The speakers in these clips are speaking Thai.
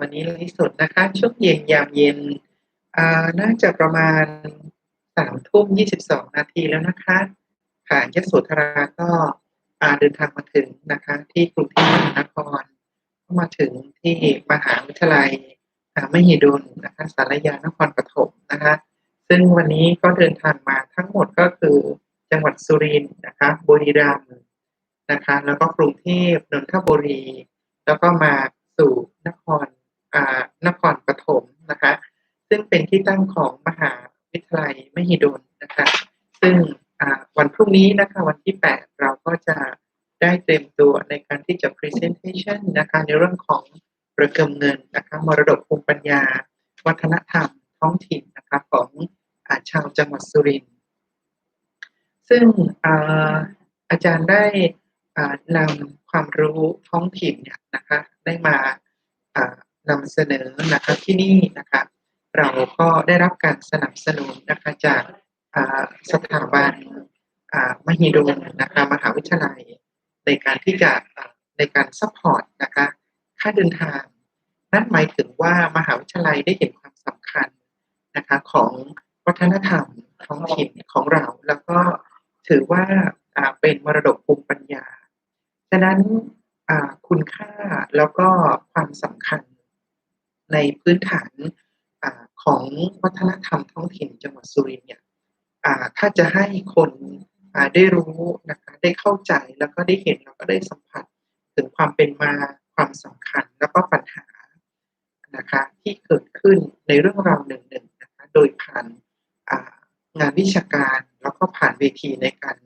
วันนี้ไลฟ์สดนะคะ ช่วงเย็นยามเย็นอ่าน่าจะประมาณ3ทุ่ม22นาทีแล้วนะคะค่ะยโสธราก็อ่าเดินทางมาถึงนะคะ ที่กรุงเทพมหานครก็มาถึงที่มหาวิทยาลัยอามหิดลนะคะสารยานครปฐมนะคะ ซึ่งวันนี้ก็เดินทางมาทั้งหมดก็คือจังหวัดสุรินทร์นะคะบุรีรัมย์นะคะ แล้วก็กรุงเทพนนทบุรี แล้วก็มาสู่นคร นครปฐมนะคะ ซึ่งเป็นที่ตั้งของมหาวิทยาลัยมหิดลนะคะ ซึ่งวันพรุ่งนี้นะคะวันที่ 8 เราก็จะได้เตรียมตัวในการที่จะ presentation นะคะในเรื่องของประเกิมเงินนะคะมรดกภูมิปัญญา วัฒนธรรม ท้องถิ่นนะคะของอาชาวจังหวัดสุรินทร์ซึ่งอาอาจารย์ได้นำความรู้ท้องถิ่นเนี่ยนะคะได้มา นำเสนอนะคะที่นี่นะคะเราก็ได้รับการสนับสนุนนะคะจากสถาบันมหิดลนะคะมหาวิทยาลัย ในการที่จะในการซัปพอร์ตนะคะค่าเดินทาง นั่นหมายถึงว่ามหาวิทยาลัยได้เห็นความสำคัญนะคะของวัฒนธรรมท้องถิ่นของเรา แล้วก็ถือว่าเป็นมรดกภูมิปัญญา ฉะนั้นคุณค่าแล้วก็ความสำคัญ ในพื้นฐานอของวัฒนธรรมท้องถิ่นจังหวัดสุรินทร์เนี่ยถ้าจะให้คนได้รู้นะคะได้เข้าใจแล้วก็ได้เห็นแล้วก็ได้สัมผัสถึงความเป็นมาความสำคัญแล้วก็ปัญหานะคะที่เกิดขึ้นในเรื่องราวหนึ่งๆนะคะโดยผ่านางานวิชาการแล้วก็ผ่านเวทีในการ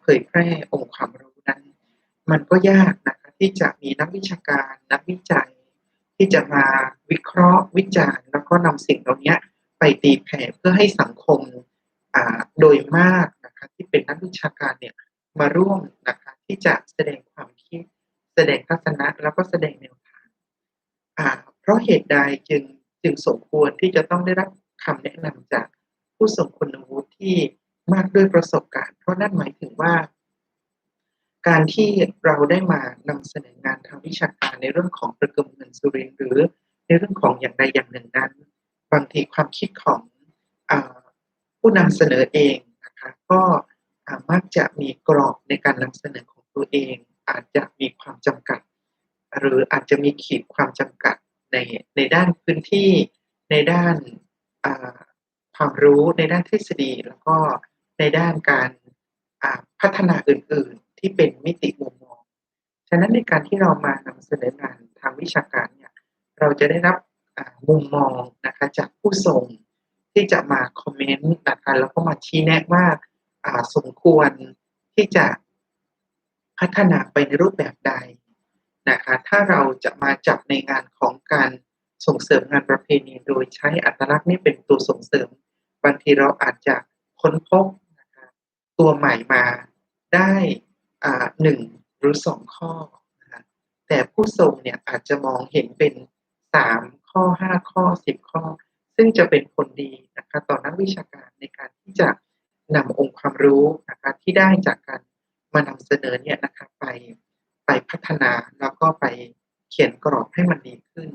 เผยแพร่องค์ความรู้นั้น มันก็ยากนะคะที่จะมีนักวิชาการนักวิจัย ที่จะมาวิเคราะห์วิจารณ์ แล้วก็นำสิ่งเหล่านี้ไปตีแผ่เพื่อให้สังคมอ่าโดยมากนะคะที่เป็นนักวิชาการเนี่ยมาร่วมนะคะที่จะแสดงความคิด แสดงทัศนะแล้วก็แสดงแนวทางอ่าเพราะเหตุใดจึงจึงสมควรที่จะต้องได้รับคำแนะนำจากผู้ทรงคุณวุฒิที่มากด้วยประสบการณ์ เพราะนั่นหมายถึงว่า การที่เราได้มานำเสนองานทางวิชาการในเรื่องของประกมเงินสุรินหรือในเรื่องของอย่างใดอย่างหนึ่งนั้น บางทีความคิดของอผู้นำเสนอเองนะคะก็อามักจะมีกรอบในการนำเสนอของตัวเอง อาจจะมีความจำกัด หรืออาจจะมีขีดความจำกัดในในด้านพื้นที่ในด้านาความรู้ในด้านทฤษฎี แล้วก็ในด้านการาพัฒนาอื่น ที่เป็นมิติมุมมอง ฉะนั้นในการที่เรามานำเสนองานทางวิชาการเนี่ยเราจะได้รับมุมมองนะคะจากผู้ทรงที่จะมาคอมเมนต์นะคะแล้วก็มาชี้แนะว่าสมควรที่จะพัฒนาไปในรูปแบบใดนะคะถ้าเราจะมาจับในงานของการส่งเสริมงานประเพณีโดยใช้อัตลักษณ์นี่เป็นตัวส่งเสริม บางทีเราอาจจะค้นพบนะคะตัวใหม่มาได้ อ่า1หรือ2ข้อนะแต่ผู้ทรงเนี่ยอาจจะมองเห็นเป็น3ข้อ5ข้อ10ข้อ ซึ่งจะเป็นผลดีนะคะต่อนักวิชาการในการที่จะนำองค์ความรู้นะคะที่ได้จากการมานำเสนอเนี่ยนะคะไปไปพัฒนาแล้วก็ไปเขียนกรอบให้มันดีขึ้น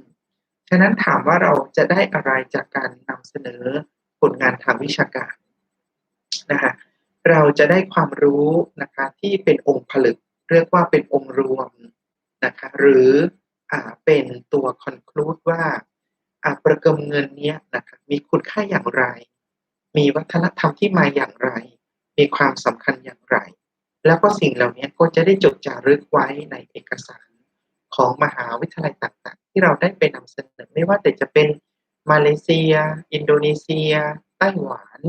ฉะนั้นถามว่าเราจะได้อะไรจากการนำเสนอผลงานทางวิชาการนะคะ เราจะได้ความรู้นะคะที่เป็นองค์ผลึก เรียกว่าเป็นองค์รวมนะคะหรืออ่าเป็นตัว conclude ว่าอ่าประกมเงินเนี้ยนะคะมีคุณค่าอย่างไร มีวัฒนธรรมที่มาอย่างไร มีความสำคัญอย่างไร แล้วก็สิ่งเหล่านี้ก็จะได้จดจารึกไว้ในเอกสารของมหาวิทยาลัยต่างๆ ที่เราได้ไปนำเสนอไม่ว่าแต่จะเป็นมาเลเซีย อินโดนีเซีย ไต้หวัน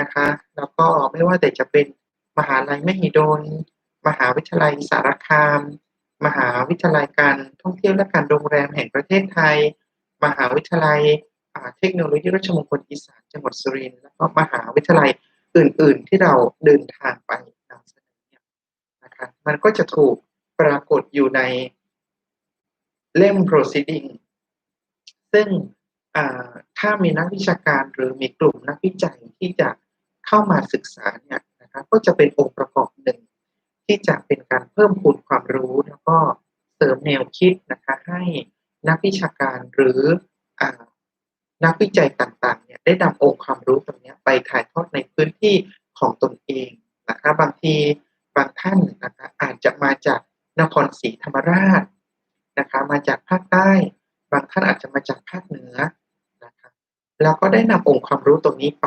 นะคะ แล้วก็ไม่ว่าแต่จะเป็นมหาลัยมหิดล มหาวิทยาลัยสารคาม มหาวิทยาลัยการท่องเที่ยวและการโรงแรมแห่งประเทศไทย มหาวิทยาลัยเทคโนโลยีราชมงคลอีสานจังหวัดสุรินทร์แล้วก็มหาวิทยาลัยอื่น ๆ ที่เราเดินทางไปนำเสนอเนี่ยนะคะมันก็จะถูกปรากฏอยู่ในเล่ม proceeding ซึ่งถ้ามีนักวิชาการหรือมีกลุ่มนักวิจัยที่จะ เข้ามาศึกษาเนี่ยนะคะก็จะเป็นองค์ประกอบหนึ่ง ที่จะเป็นการเพิ่มพูนความรู้แล้วก็เสริมแนวคิดนะคะให้นักวิชาการหรืออนักวิจัยต่างๆเนี่ยได้นำองค์ความรู้ตรงนี้ไปถ่ายทอดในพื้นที่ของตนเองนะคะบางทีบางท่านนะคะอาจจะมาจากนครศรีธรรมราชนะคะมาจากภาคใต้ บางท่านอาจจะมาจากภาคเหนือนะคะแล้วก็ได้นำองค์ความรู้ตรงนี้ไป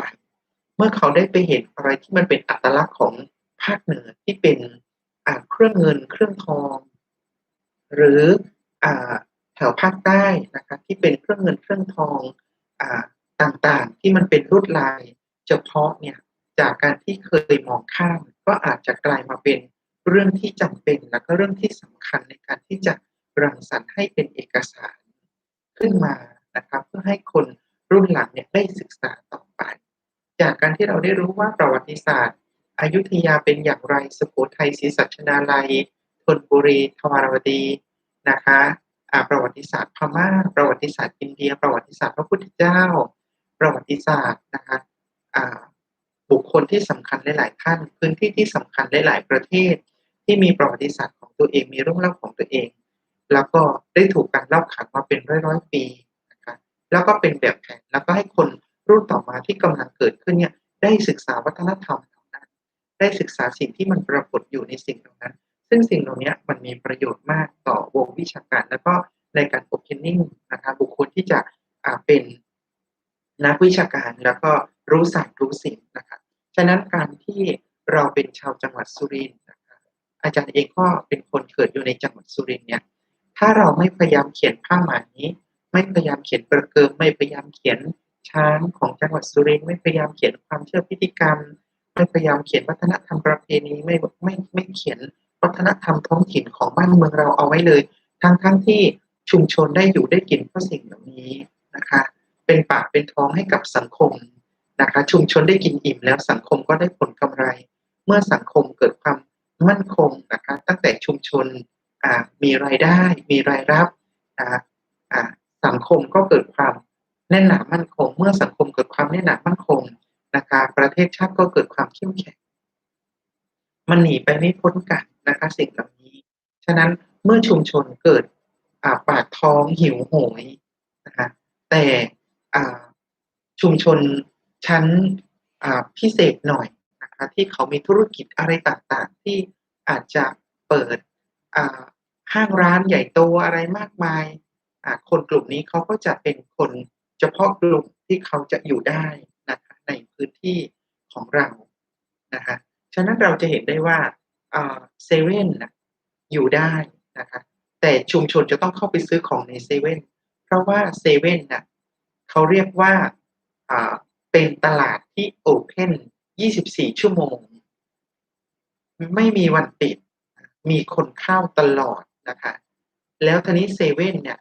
มื่อเขาได้ไปเห็นอะไรที่มันเป็นอัตลักษณ์ของภาคเหนือที่เป็นเครื่องเงินเครื่องทอง หรือแถวภาคใต้นะคะที่เป็นเครื่องเงินเครื่องทองอต่างๆ ที่มันเป็นลวดลายเฉพาะเนี่ยจากการที่เคยมองข้ามก็อาจจะกลายมาเป็นเรื่องที่จำเป็นและก็เรื่องที่สำคัญในการที่จะรังสรรค์ให้เป็นเอกสารขึ้นมานะครับเพื่อให้คนรุ่นหลังเนี่ยได้ศึกษาต่อ จากการที่เราได้รู้ว่าประวัติศาสตร์อายุธยาเป็นอย่างไรสุโขทัยศรีสัชนาลัยธนบุรีทวารวดีนะคะประวัติศาสตร์พม่า ประวัติศาสตร์อินเดีย ประวัติศาสตร์พระพุทธเจ้า ประวัติศาสตร์นะคะบุคคลที่สำคัญหลาย ๆ ท่าน พื้นที่ที่สำคัญหลาย ๆ ประเทศ ที่มีประวัติศาสตร์ของตัวเองมีเรื่องเล่าของตัวเอง แล้วก็ได้ถูกการเล่าขานมาเป็นร้อยๆปีนะคะแล้วก็เป็นแบบแผนแล้วก็ให้คน รุ่นต่อมาที่กำลังเกิดขึ้นเนี่ยได้ศึกษาวัฒนธรรมเหล่านั้น ได้ศึกษาสิ่งที่มันปรากฏอยู่ในสิ่งเหล่านั้น ซึ่งสิ่งเหล่านี้มันมีประโยชน์มากต่อวงวิชาการ แล้วก็ในการโอเพนนิ่งนะคะบุคคลที่จะเป็นนักวิชาการแล้วก็รู้ศาสตร์รู้สิ่งนะคะฉะนั้นการที่เราเป็นชาวจังหวัดสุรินทร์นะคะอาจารย์เองก็เป็นคนเกิดอยู่ในจังหวัดสุรินทร์เนี่ยถ้าเราไม่พยายามเขียนผ้าไหมไม่พยายามเขียนประเกิมไม่พยายามเขียน ช้างของจังหวัดสุรินทร์ไม่พยายามเขียนความเชื่อพิธีกรรม ไม่พยายามเขียนวัฒนธรรมประเพณีไม่ไม่ไม่เขียนวัฒนธรรมท้องถิ่นของบ้านเมืองเราเอาไว้เลย ทั้งทั้งที่ชุมชนได้อยู่ได้กินเพราะสิ่งเหล่านี้นะคะ เป็นปากเป็นท้องให้กับสังคมนะคะ ชุมชนได้กินอิ่มแล้วสังคมก็ได้ผลกำไร เมื่อสังคมเกิดความมั่นคงนะคะตั้งแต่ชุมชนมีรายได้ มีรายรับสังคมก็เกิดความ แน่นหนามั่นคง เมื่อสังคมเกิดความแน่นหนามั่นคงนะคะประเทศชาติก็เกิดความเข้มแข็ง มันหนีไปไม่พ้นกันนะคะสิ่งเหล่านี้ ฉะนั้นเมื่อชุมชนเกิดปากท้องหิวโหยนะคะแต่ชุมชนชั้นพิเศษหน่อยนะคะที่เขามีธุรกิจอะไรต่างๆ ที่อาจจะเปิดห้างร้านใหญ่โตอะไรมากมาย คนกลุ่มนี้เขาก็จะเป็นคน เฉพาะกลุ่มที่เขาจะอยู่ได้นะคะในพื้นที่ของเรานะคะฉะนั้นเราจะเห็นได้ว่าเซเว่นอยู่ได้นะคะแต่ชุมชนจะต้องเข้าไปซื้อของในเซเว่นเพราะว่าเซเว่นน่ะเขาเรียกว่าเป็นตลาดที่โอเพน24 ชั่วโมง ไม่มีวันปิด มีคนเข้าตลอดนะคะ แล้วทีนี้เซเว่นเนี่ย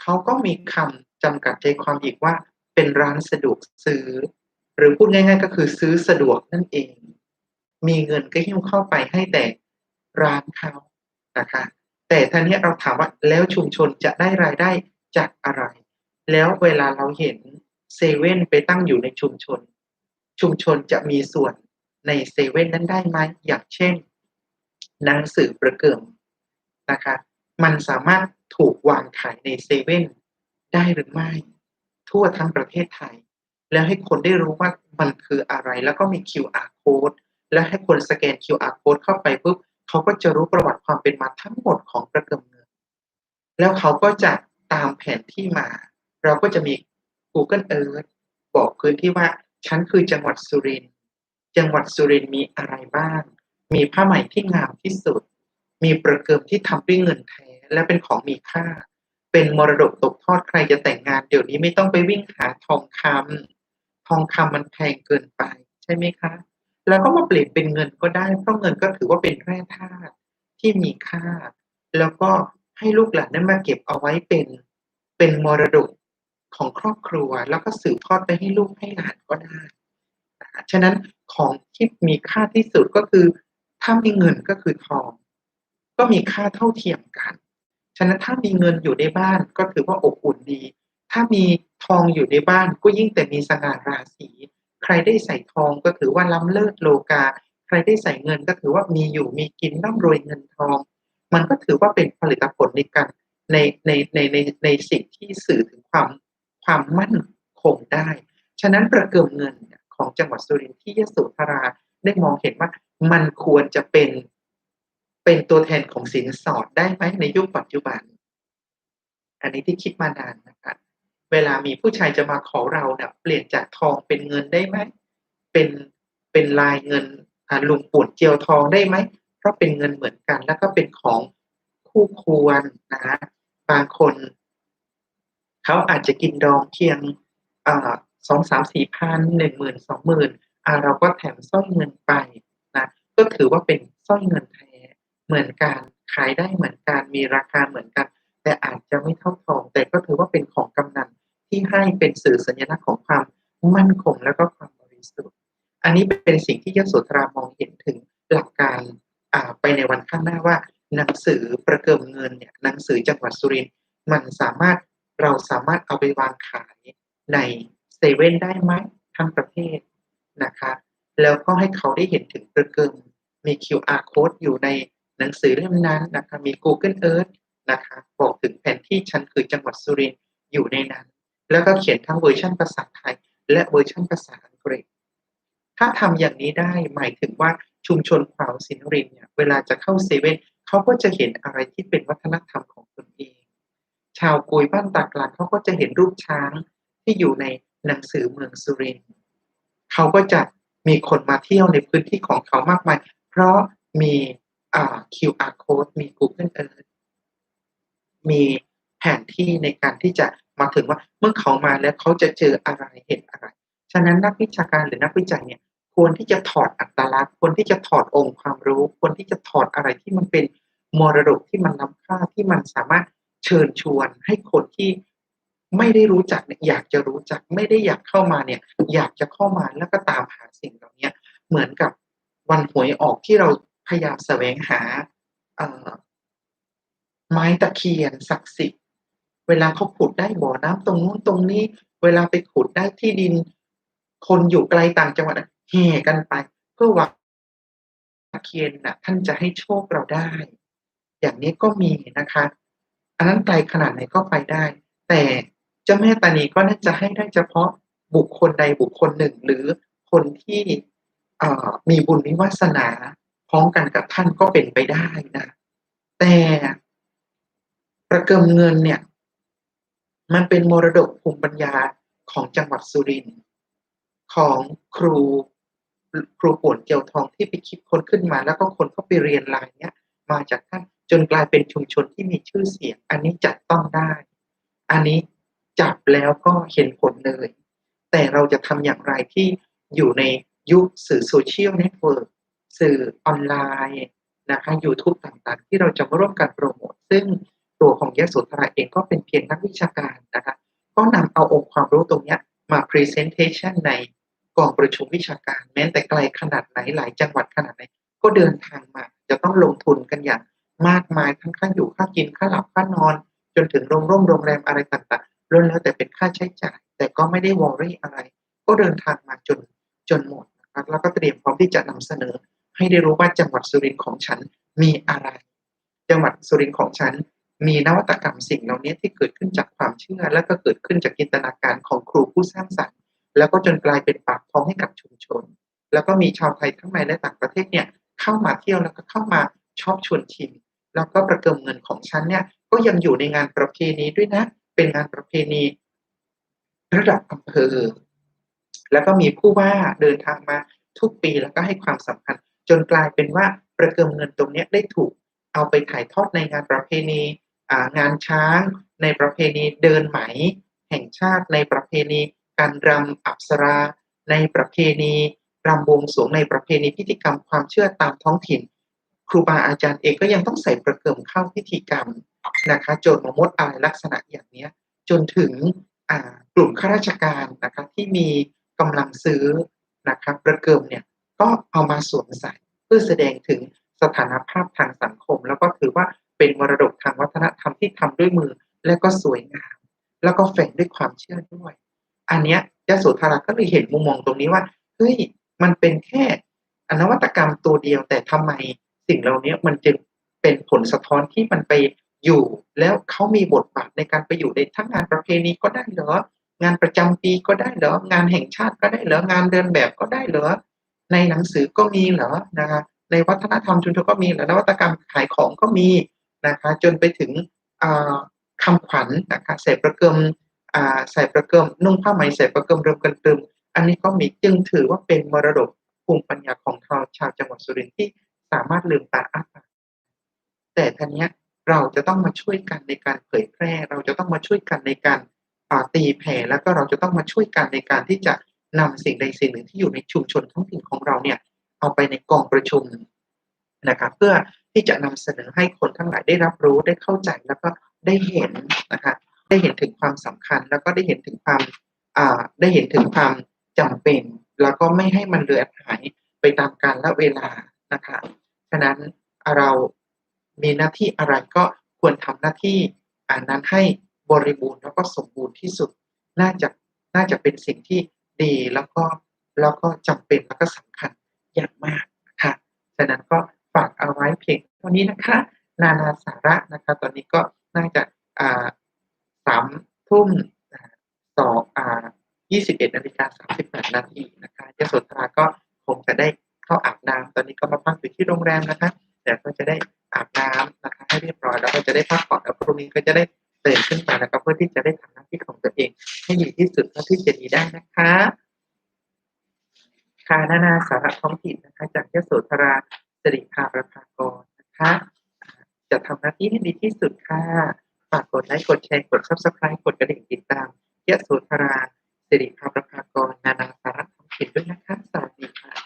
เขาก็มีคำ จำกัดใจความอีกว่าเป็นร้านสะดวกซื้อ หรือพูดง่าย ๆ ก็คือซื้อสะดวกนั่นเอง มีเงินก็หิ้วเข้าไปให้แต่ร้านเขานะคะแต่ท่านี้เราถามว่าแล้วชุมชนจะได้รายได้จากอะไร แล้วเวลาเราเห็นเซเว่นไปตั้งอยู่ในชุมชน ชุมชนจะมีส่วนในเซเว่นนั้นได้ไหมอย่างเช่น หนังสือประเกิมนะคะ มันสามารถถูกวางขายในเซเว่น ได้หรือไม่ ทั่วทั้งประเทศไทย แล้วให้คนได้รู้ว่ามันคืออะไร แล้วก็มี QR code และให้คนสแกน QR code เข้าไปปุ๊บเขาก็จะรู้ประวัติความเป็นมาทั้งหมดของประเกิมเงินแล้วเขาก็จะตามแผนที่มา เราก็จะมี Google Earth บอกพื้นที่ว่า ฉันคือจังหวัดสุรินทร์จังหวัดสุรินทร์มีอะไรบ้าง มีผ้าไหมที่งามที่สุด มีประเกิมที่ทำด้วยเงินแท้และเป็นของมีค่า เป็นมรดกตกทอดใครจะแต่งงาน เดี๋ยวนี้ไม่ต้องไปวิ่งหาทองคำทองคำมันแพงเกินไปใช่ไหมคะ แล้วก็มาเปลี่ยนเป็นเงินก็ได้ เพราะเงินก็ถือว่าเป็นแร่ธาตุที่มีค่า แล้วก็ให้ลูกหลานนั้นมาเก็บเอาไว้เป็นเป็นมรดกของครอบครัว แล้วก็สืบทอดไปให้ลูกให้หลานก็ได้ฉะนั้นของที่มีค่าที่สุดก็คือถ้ามีเงินก็คือทอง ก็มีค่าเท่าเทียมกัน ฉะนั้นถ้ามีเงินอยู่ในบ้านก็ถือว่าอบอุ่นดี ถ้ามีทองอยู่ในบ้านก็ยิ่งแต่มีสง่าราศีใครได้ใส่ทองก็ถือว่าล้ำเลิศโลกา ใครได้ใส่เงินก็ถือว่ามีอยู่มีกินร่ำรวยเงินทอง มันก็ถือว่าเป็นผลิตผลในการในในในในในสิ่งที่สื่อถึงความความมั่นคงได้ ฉะนั้นประเกิมเงินของจังหวัดสุรินทร์ที่ยโสธราได้มองเห็นว่ามันควรจะเป็น เป็นตัวแทนของสินสอดได้ไหมในยุคปัจจุบัน อันนี้ที่คิดมานานนะคะเวลามีผู้ชายจะมาขอเราเนี่ยเปลี่ยนจากทองเป็นเงินได้ไหมเป็นเป็นลายเงินลุงปวดเจียวทองได้ไหมเพราะเป็นเงินเหมือนกัน แล้วก็เป็นของคู่ควรนะบางคนเขาอาจจะกินดองเพียงสองสามสี่พันหนึ่งหมื่นสองหมื่นเราก็แถมสร้อยเงินไปนะก็ถือว่าเป็นสร้อยเงินแท้ เหมือนกันขายได้เหมือนกันมีราคาเหมือนกัน แต่อาจจะไม่เท่าทอง แต่ก็ถือว่าเป็นของกำนันที่ให้เป็นสื่อสัญลักษณ์ของความมั่นคงและก็ความบริสุทธิ์ อันนี้เป็นสิ่งที่ยโสธรามองเห็นถึงหลักการไปในวันข้างหน้าว่า หนังสือประเกิมเงินเนี่ยหนังสือจังหวัดสุรินทร์มันสามารถเราสามารถเอาไปวางขายในเซเว่นได้ไหมทั้งประเทศนะคะ แล้วก็ให้เขาได้เห็นถึงประเกิมมี QR code อยู่ใน หนังสือเล่มนั้นนะคะมี Google Earth นะคะบอกถึงแผนที่ชั้นคือจังหวัดสุรินทร์อยู่ในนั้น แล้วก็เขียนทั้งเวอร์ชันภาษาไทย และเวอร์ชันภาษาอังกฤษ ถ้าทำอย่างนี้ได้หมายถึงว่าชุมชนขวาวสินรินเนี่ยเวลาจะเข้าเซเว่นเขาก็จะเห็นอะไรที่เป็นวัฒนธรรมของตนเอง ชาวกุยบ้านตากลางเขาก็จะเห็นรูปช้างที่อยู่ในหนังสือเมืองสุรินทร์เขาก็จะมีคนมาเที่ยวในพื้นที่ของเขามากมาย เพราะมี อ่า QR code มี Google Earth มีแผนที่ในการที่จะมาถึงว่าเมื่อเขามาแล้วเขาจะเจออะไรเห็นอะไร ฉะนั้นนักวิชาการหรือนักวิจัยเนี่ยควรที่จะถอดอัตลักษณ์ควรที่จะถอดองค์ความรู้ควรที่จะถอดอะไรที่มันเป็นมรดกที่มันล้ำค่าที่มันสามารถเชิญชวนให้คนที่ไม่ได้รู้จักเนี่ยอยากจะรู้จักไม่ได้อยากเข้ามาเนี่ย อยากจะเข้ามาแล้วก็ตามหาสิ่งเหล่านี้เหมือนกับวันหวยออกที่เรา พยายามแสวงหาไม้ตะเคียนศักดิ์สิทธิ์ เวลาเขาขุดได้บ่อน้ำตรงนู้นตรงนี้ เวลาไปขุดได้ที่ดิน คนอยู่ไกลต่างจังหวัดแห่กันไป เพื่อว่าตะเคียนน่ะ ท่านจะให้โชคเราได้ อย่างนี้ก็มีนะคะ อันนั้นไกลขนาดไหนก็ไปได้ แต่เจ้าแม่ตานีก็น่าจะให้ได้เฉพาะบุคคลใดบุคคลหนึ่งหรือคนที่มีบุญวิวาสนา พร้อมกันกับท่านก็เป็นไปได้นะแต่ประเกิมเงินเนี่ย มันเป็นมรดกภูมิปัญญาของจังหวัดสุรินทร์ของครูครูป่วนเกียวทองที่ไปคิดคนขึ้นมา แล้วก็คนก็ไปเรียนลายเนี้ย มาจากท่านจนกลายเป็นชุมชนที่มีชื่อเสียง อันนี้จับต้องได้ อันนี้จับแล้วก็เห็นผลเลย แต่เราจะทำอย่างไรที่อยู่ในยุคสื่อโซเชียลเน็ตเวิร์ก สื่อออนไลน์นะคะยูทูบต่างๆ ที่เราจะมาร่วมกันโปรโมทซึ่งตัวของยโสธราเองก็เป็นเพียงนักวิชาการนะคะ ก็นำเอาองค์ความรู้ตรงนี้มา Presentation ในกองประชุมวิชาการ แม้แต่ไกลขนาดไหนหลายจังหวัดขนาดไหน ก็เดินทางมา จะต้องลงทุนกันอย่างมากมายทั้งค่าอยู่ค่ากินค่าหลับค่านอน จนถึงโรงร่มโรงแรมอะไรต่างๆล้วนแล้วแต่เป็นค่าใช้จ่าย แต่ก็ไม่ได้วอรี่อะไร ก็เดินทางมาจนจนหมดนะครับแล้วก็เตรียมพร้อมที่จะนำเสนอ ให้ได้รู้ว่าจังหวัดสุรินทร์ของฉันมีอะไร จังหวัดสุรินทร์ของฉันมีนวัตกรรมสิ่งเหล่านี้ที่เกิดขึ้นจากความเชื่อ และก็เกิดขึ้นจากจินตนาการของครูผู้สร้างสรรค์ แล้วก็จนกลายเป็นปากท้องให้กับชุมชน แล้วก็มีชาวไทยทั้งในและต่างประเทศเนี่ยเข้ามาเที่ยวแล้วก็เข้ามาชอบชวนชิม แล้วก็ประเกิมเงินของฉันเนี่ยก็ยังอยู่ในงานประเพณีด้วยนะ เป็นงานประเพณีระดับอำเภอ แล้วก็มีผู้ว่าเดินทางมาทุกปีแล้วก็ให้ความสำคัญ จนกลายเป็นว่าประเกิมเงินตรงนี้ได้ถูกเอาไปถ่ายทอดในงานประเพณีงานช้าง ในประเพณีเดินไหม แห่งชาติในประเพณีการรำอับสรา ในประเพณีรำบวงสรวงในประเพณีพิธีกรรมความเชื่อตามท้องถิ่น ครูบาอาจารย์เองก็ยังต้องใส่ประเกิมเข้าพิธีกรรมนะคะโจทย์มมดอะไรลักษณะอย่างนี้จนถึงกลุ่มข้าราชการนะคะที่มีกำลังซื้อนะคะประเกิมเนี่ย ก็เอามาสวมใส่เพื่อแสดงถึงสถานภาพทางสังคม แล้วก็ถือว่าเป็นมรดกทางวัฒนธรรมที่ทำด้วยมือและก็สวยงามแล้วก็แฝงด้วยความเชื่อด้วย อันเนี้ยยโสธราก็เลยเห็นมุมมองตรงนี้ว่าเฮ้ยมันเป็นแค่อนวัตกรรมตัวเดียวแต่ทำไมสิ่งเหล่านี้มันจึงเป็นผลสะท้อนที่มันไปอยู่ แล้วเขามีบทบาทในการไปอยู่ในทั้งงานประเพณีก็ได้เหรองานประจำปีก็ได้เหรองานแห่งชาติก็ได้เหรองานเดินแบบก็ได้เหรอ ในหนังสือก็มีเหรอนะคะในวัฒนธรรมชุมชนก็มีเหรอนวัตกรรมขายของก็มีนะคะจนไปถึงอ่าคำขวัญนะคะใส่ประเกิมใส่ประเกิมนุ่งผ้าไหมใส่ประเกิมเริมกันตรึมอันนี้ก็มีจึงถือว่าเป็นมรดกภูมิปัญญาของเราชาวจังหวัดสุรินทร์ที่สามารถลืมตาอ้าปากแต่ทีเนี้เราจะต้องมาช่วยกันในการเผยแพร่ เราจะต้องมาช่วยกันในการตีแผ่แล้วก็เราจะต้องมาช่วยกันในการที่จะ นำสิ่งใดสิ่งหนึ่งที่อยู่ในชุมชนท้องถิ่นของเราเนี่ยเอาไปในกองประชุมนะครับเพื่อที่จะนำเสนอให้คนทั้งหลายได้รับรู้ได้เข้าใจแล้วก็ได้เห็นนะคะได้เห็นถึงความสำคัญ แล้วก็ได้เห็นถึงความอ่าได้เห็นถึงความจำเป็น แล้วก็ไม่ให้มันเลือนหายไปตามกาลและเวลานะคะฉะนั้นเรามีหน้าที่อะไรก็ควรทำหน้าที่อันนั้นให้บริบูรณ์แล้วก็สมบูรณ์ที่สุดน่าจะน่าจะเป็นสิ่งที่ ดีแล้วก็แล้วก็จำเป็นแล้วก็สำคัญอย่างมากนะคะฉะนั้นก็ฝากเอาไว้เพียงเท่านี้นะคะ นานาสาระนะคะ ตอนนี้ก็น่าจะอ่าสามทุ่มอ่าสองอ่ายี่สิบเอ็ดนาฬิกาสามสิบแปดนาทีนะคะยโสธราก็คงจะได้เข้าอาบน้ำตอนนี้ก็มาพักอยู่ที่โรงแรมนะคะแต่ก็จะได้อาบน้ำนะคะให้เรียบร้อยแล้วก็จะได้พักผ่อนแล้วพรุ่งนี้ก็จะได้ตื่นขึ้นมาแล้วก็เพื่อที่จะได้ทำ เองให้ดีที่สุดเท่าที่จะดีได้นะคะค่ะนานาสาระท้องถิ่นนะคะ จากยโสธราสิริภาประภากรนะคะ จะทำหน้าที่ให้ดีที่สุดค่ะฝากกดไลค์กดแชร์กด subscribe กดกระดิ่งติดตามยโสธราสิริภาประภากรนานาสาระท้องถิ่นด้วยนะคะสวัสดีค่ะ